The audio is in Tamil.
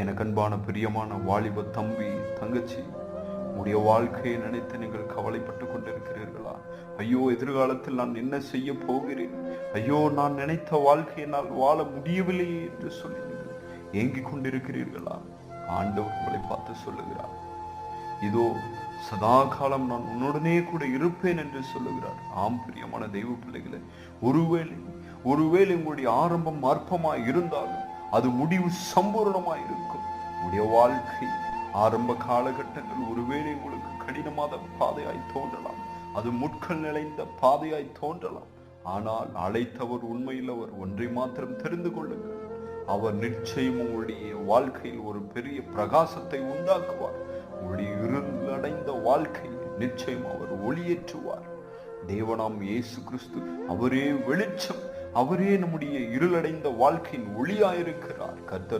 எனக்கு அன்பான பிரியமான வாலிப தம்பி தங்கச்சி உடைய வாழ்க்கையை நினைத்து நீங்கள் கவலைப்பட்டு கொண்டிருக்கிறீர்களா? ஐயோ எதிர்காலத்தில் நான் என்ன செய்ய போகிறேன்? ஐயோ நான் நினைத்த வாழ்க்கையினால் வாழ முடியவில்லையே என்று சொல்லி நீங்கள் ஏங்கிக் கொண்டிருக்கிறீர்களா? ஆண்டவர் உங்களை பார்த்து சொல்லுகிறார். இதோ சதா காலம் நான் உன்னுடனே கூட இருப்பேன் என்று சொல்லுகிறார். ஆம் பிரியமான தெய்வ பிள்ளைகளை ஒருவேளை ஒருவேளை உங்களுடைய ஆரம்பம் அற்பமாய் இருந்தாலும் அது முடிவு சம்பூர்ணமாக இருக்கும் உடைய வாழ்க்கை ஆரம்ப காலகட்டங்கள் ஒருவேளை உங்களுக்கு கடினமான பாதையாய் தோன்றலாம். அது முட்கள் நிறைந்த பாதையாய் தோன்றலாம். ஆனால் அழைத்தவர் உண்மையில் அவர் ஒன்றை மாத்திரம் தெரிந்து கொள்ளுங்கள். அவர் நிச்சயம் உங்களுடைய வாழ்க்கையில் ஒரு பெரிய பிரகாசத்தை உண்டாக்குவார். உங்களுடைய இருளடைந்த வாழ்க்கையை நிச்சயம் அவர் ஒளியேற்றுவார். தேவனாம் இயேசு கிறிஸ்து அவரே வெளிச்சம். அவரே நம்முடைய இருளடைந்த வாழ்க்கையின் ஒளியாயிருக்கிறார் கர்த்தர்.